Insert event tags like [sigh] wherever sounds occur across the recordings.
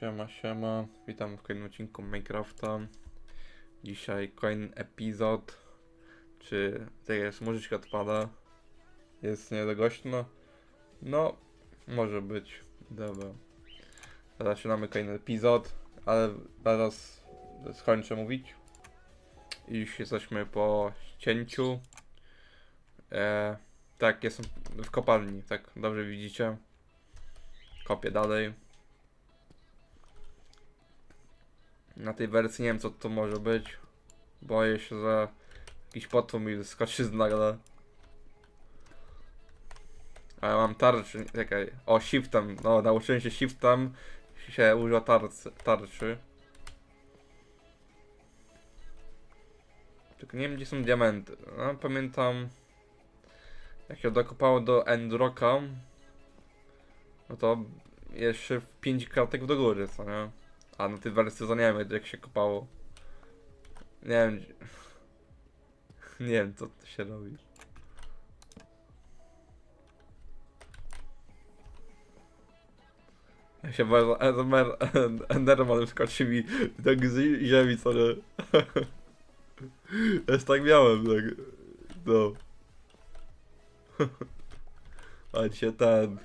Siema, siema. Witam w kolejnym odcinku Minecrafta. Dzisiaj kolejny epizod. Czy tak jest, muzyczka odpada? Jest nie za głośno? No, może być. Dobra. Zaczynamy kolejny epizod, ale zaraz skończę mówić. I już jesteśmy po cięciu. E, tak, jestem w kopalni, tak dobrze widzicie. Kopię dalej. Na tej wersji nie wiem co to może być. Boję się, że jakiś potwór mi skoczy z nagle. Ale mam tarczy, czekaj. O, shiftem, no nauczyłem się shiftem się używa tarcy, tarczy. Tylko nie wiem gdzie są diamenty. No, pamiętam jak się dokopało do Endrocka no to jeszcze w 5 kratek do góry, co nie? A na tej wersji to nie wiem jak się kopało. Nie wiem. [laughs] Nie wiem co to się robi. Ja się bardzo Enderman, [laughs] wskoczy mi tak z ziemi, co nie? [laughs] Ja tak miałem, tak. No. A dzisiaj ten.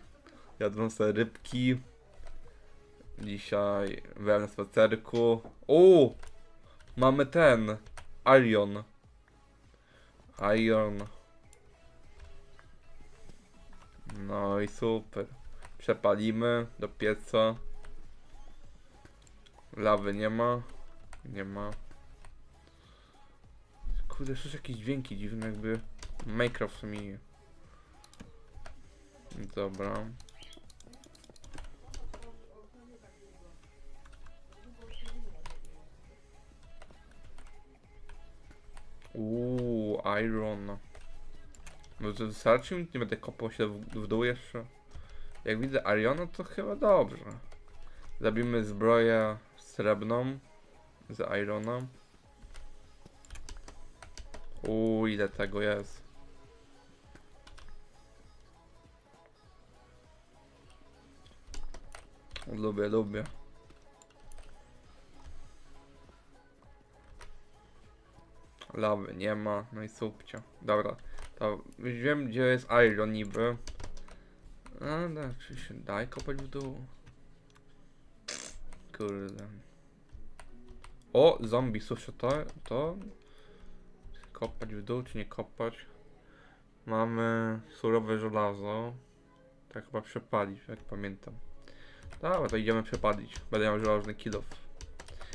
Jadłem sobie rybki. Dzisiaj byłem na spacerku. O! Mamy ten. Iron. Iron. No i super. Przepalimy do pieca. Lawy nie ma. Nie ma. Kurde, słyszę jakieś dźwięki dziwne, jakby Minecraft mi. Dobra. Uuu, iron. No to wystarczy? Nie będę kopał się w, w dół jeszcze. Jak widzę Ariona, to chyba dobrze. Zabijmy zbroję srebrną z Irona. Uuu, ile tego jest. Lubię, lubię. Lawy nie ma, no i subcia. Dobra, to wiem gdzie jest Iron niby. A, da, czy się daj kopać w dół? Kurde. O, zombie, słyszę to, to? Kopać w dół, czy nie kopać? Mamy surowe żelazo. Tak chyba przepalić, jak pamiętam. Dobra, to idziemy przepalić. Będę miał żelazny kilof.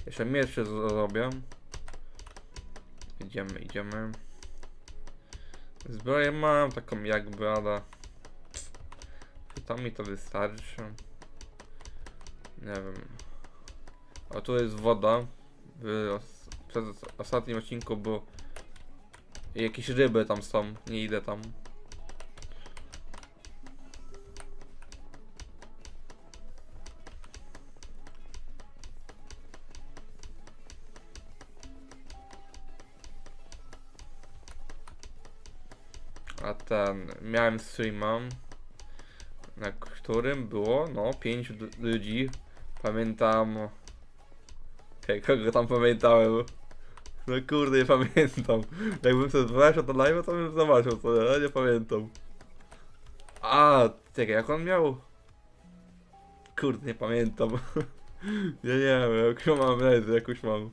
Jeszcze miecz się zrobię. Idziemy, idziemy. Zbroję mam taką jakby, ale... To mi to wystarczy? Nie wiem. O, tu jest woda. W os przez ostatnim odcinku było... Jakieś ryby tam są, nie idę tam. Ten, miałem streama, na którym było, no, pięć ludzi. Pamiętam. Okej, kogo tam pamiętałem? No kurde, nie pamiętam. Jakbym sobie zobaczył to live, to bym zobaczył co, ale nie pamiętam. A, czekaj, jak on miał? Kurde, nie pamiętam. [laughs] ja nie wiem, jakąś mam amnezję, jakąś mam.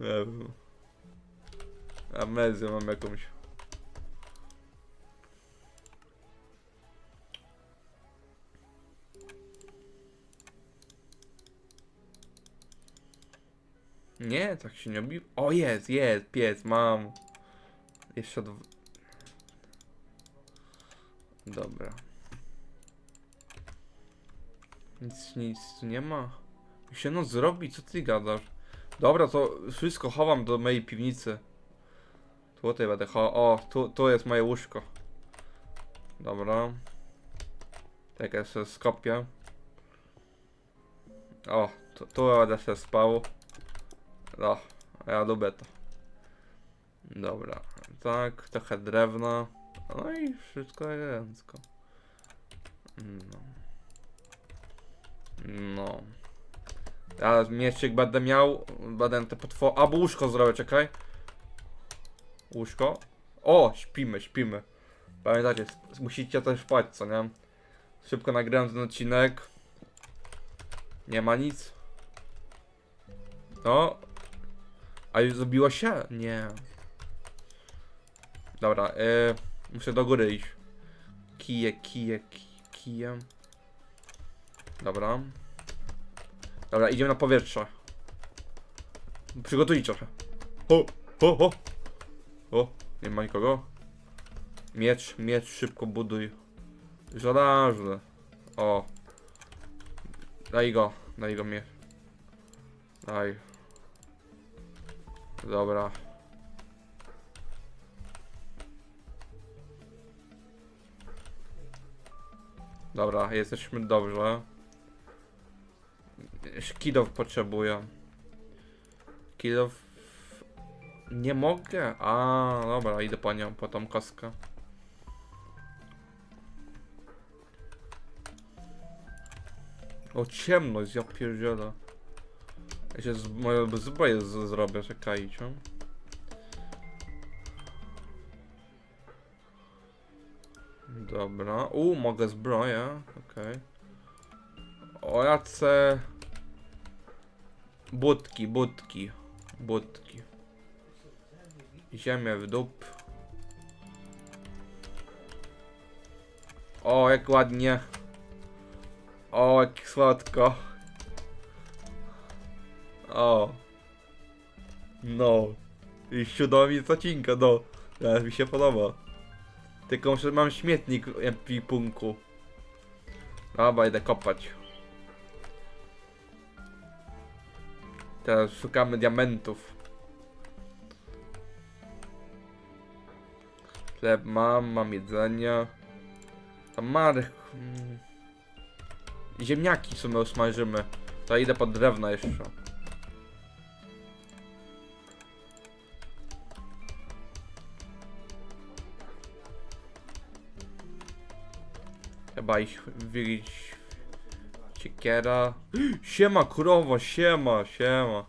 Nie wiem. Amnezję mam jakąś. Nie, tak się nie obi... O, jest, jest, pies, mam. Jeszcze dwa... Dobra. Nic, nic tu nie ma. Jak się noc zrobi, co ty gadasz? Dobra, to wszystko chowam do mojej piwnicy. Tutaj będę chował. O, tu, tu jest moje łóżko. Dobra. Tak, ja sobie skopię. O, tu, tu będę się spał. No, ja lubię to. Dobra, tak, trochę drewna. No i wszystko elegancko. No. No Ja mieczyk będę miał, będę te potwory... Albo łóżko zrobię, czekaj. Łóżko. O, śpimy, śpimy. Pamiętajcie, sp- musicie też spać, co nie? Szybko nagrałem ten odcinek. Nie ma nic. No. A już zrobiło się? Nie. Dobra, y, muszę do góry iść. Kije, kije, ki- kije. Dobra. Dobra, idziemy na powietrze. Przygotujcie trochę. Ho, ho, ho. O, nie ma nikogo. Miecz, miecz, szybko buduj. Żelazny. O. Daj go, daj go miecz. Daj. Dobra. Dobra, jesteśmy dobrze. Kidow potrzebuję. Kidow... Nie mogę? A, dobra, idę po nią, po tą kostkę. O, ciemność, ja pierdzielę. Ja się z, moją zbroję z, zrobię, czekajcie. Dobra, u, mogę zbroję, okej. O, jace... Budki, budki, budki. Ziemię w dup. O, jak ładnie. O, jak słodko. O. No. I siódma mi zacinka, no. Teraz mi się podoba. Tylko muszę, mam śmietnik w epipunku. Dobra, idę kopać. Teraz szukamy diamentów. Chleb mam, mam jedzenie. Tam march. mm. Ziemniaki w sumie usmażymy. To idę po drewno jeszcze. Chyba ich wylić. Ciekiera. Siema krowo, siema, siema.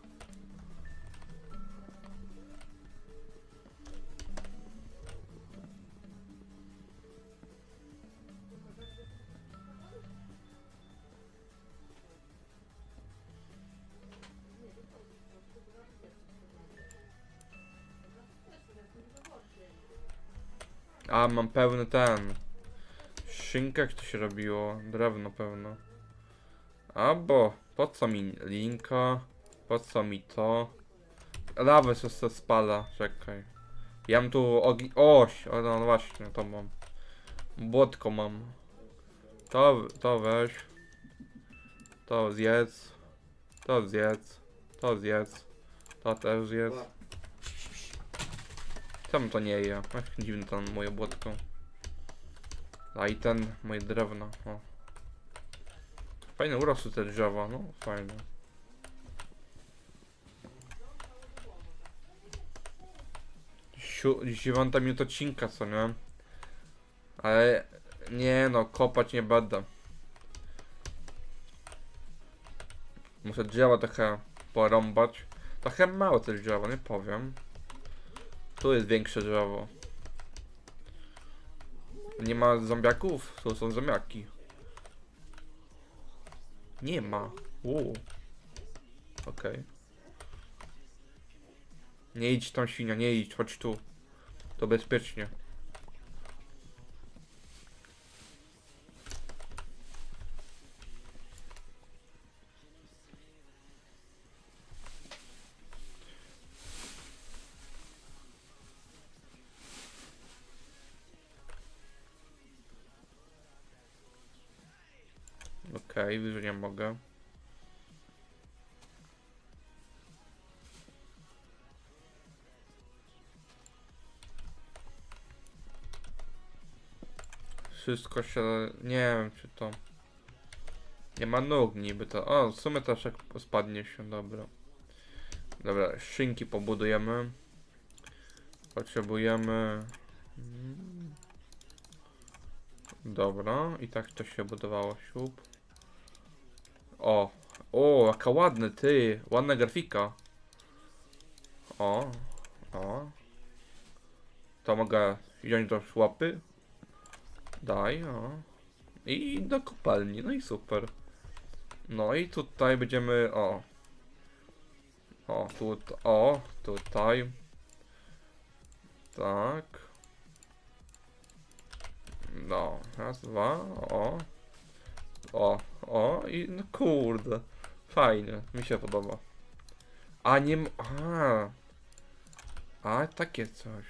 A, mam pełny ten. Jak to się robiło? Drewno pewno. Albo, po co mi linka? Po co mi to? Lawę się spala, czekaj. Ja mam tu ogi... Oś, o no właśnie, to mam. Błotko mam. To, to weź. To zjedz. To zjedz. To zjedz. To też zjedz. Czemu to nie je? Jak dziwne to moje błotko. A i ten, moje drewno. O. Fajne urosły te drzewa, no fajne. Dziewiąta minuta odcinka, co nie? Ale nie no, kopać nie będę. Muszę drzewa trochę porąbać. Trochę małe te drzewo, nie powiem. Tu jest większe drzewo. Nie ma zombiaków? Tu są zombiaki. Nie ma. Uuu. Okej. Nie idź tam świnia, nie idź, chodź tu. To bezpiecznie. Okej, wyżej nie mogę. Wszystko się... Nie wiem czy to... Nie ma nóg niby to... O, w sumie też jak spadnie się, dobra. Dobra, szynki pobudujemy. Potrzebujemy... Mm. Dobra, i tak to się budowało, siup. O, O, jaka ładny, ty. Ładna grafika. O, o. To mogę wziąć do szłapy. Daj, o. I do kopalni, no i super. No i tutaj będziemy, o. O, tu, o, tutaj. Tak. No, raz, dwa, o. O, o i no kurde. Fajnie, mi się podoba. A nie. A. A takie coś.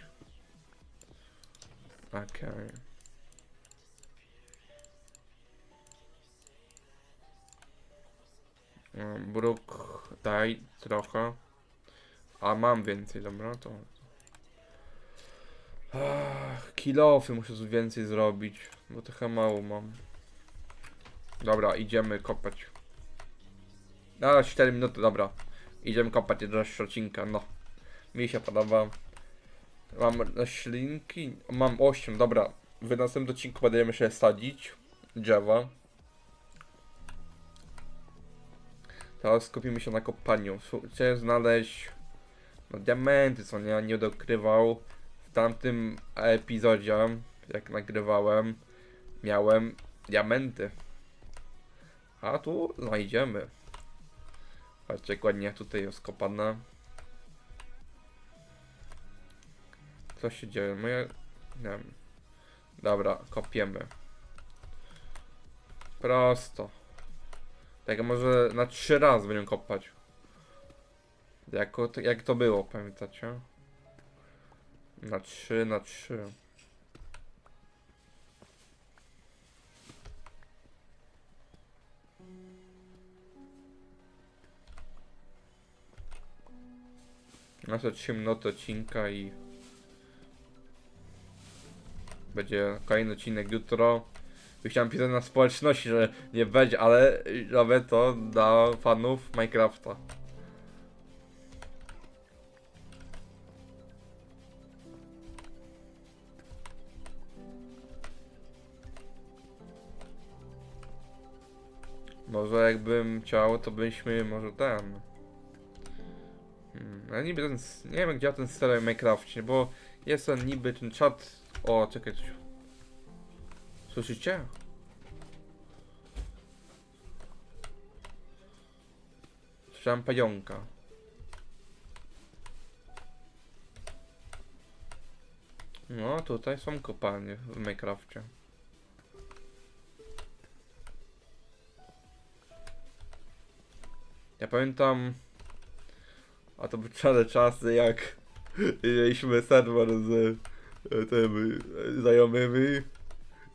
Okej. Mm, Bruk, daj trochę. A mam więcej, dobra, to. Ach, kilofy muszę więcej zrobić, bo trochę mało mam. Dobra, idziemy kopać. A, 4 minuty, dobra. Idziemy kopać jeszcze odcinka, no. Mi się podoba. Mam roślinki, mam 8, dobra. W następnym odcinku będziemy się sadzić drzewa. Teraz skupimy się na kopaniu. Chcę znaleźć no, diamenty, co nie, nie dokrywał. W tamtym epizodzie, jak nagrywałem, miałem diamenty. A tu znajdziemy. Patrzcie, jak ładnie tutaj jest kopane. Co się dzieje? Moje... Nie wiem. Dobra, kopiemy. Prosto. Tak, może na trzy razy będziemy kopać. Jako, jak to było, pamiętacie? Na trzy, na trzy. 3 minuty odcinka i będzie kolejny odcinek jutro. Chciałem pisać na społeczności, że nie będzie, ale robię to dla fanów Minecrafta. Może jakbym chciał, to byśmy może ten. Hmm, niby ten, nie wiem gdzie ten stereo w Minecrafcie, bo jest ten niby ten czat. O, czekaj, coś. Słyszycie? Słyszałem pająka. No, tutaj są kopalnie w Minecrafcie. Ja pamiętam... A to były czare czasy, jak mieliśmy serwer z e, tymi e, znajomymi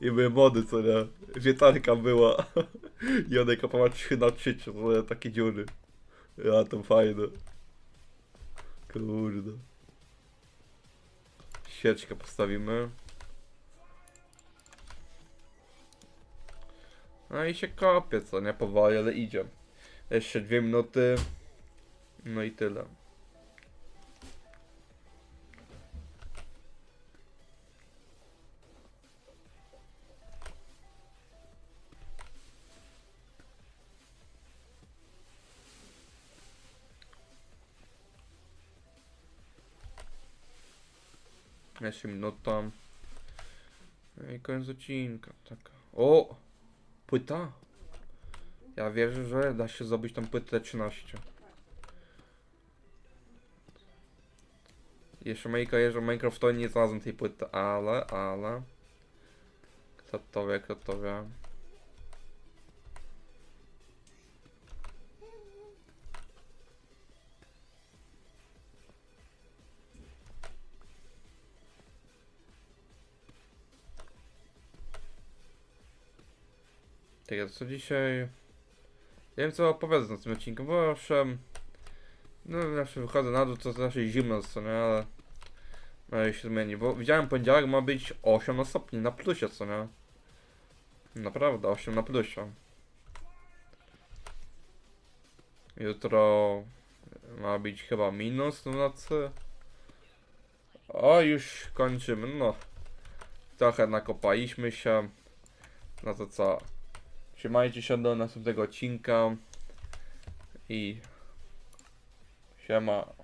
i były mody, co nie? Wietarka była [laughs] i one kopała 3 na 3, czy takie dziury. Ja to fajne. Kurde. Świeczkę postawimy. No i się kopie, co nie? Powoli, ale idzie. Jeszcze dwie minuty. No i tyle. Jeszcze minuta. No i koniec odcinka. Taka. O! Płyta? Ja wierzę, że da się zrobić tą płytę 13. Jeszcze moi kojarzą Minecraft nie znalazłem tej płyty, ale, ale... Kto to wie, kto to wie. Tak, co dzisiaj... Nie wiem co opowiadać na tym odcinku, bo owszem... No zawsze wychodzę na dół, to zawsze zimno, co nie, ale... I się zmieni, bo widziałem poniedziałek ma być 8 na stopni, na plusie, co nie? Naprawdę, 8 na plusie. Jutro ma być chyba minus w nocy. O, już kończymy, no. Trochę nakopaliśmy się. No to co? Trzymajcie się do następnego odcinka. I siema.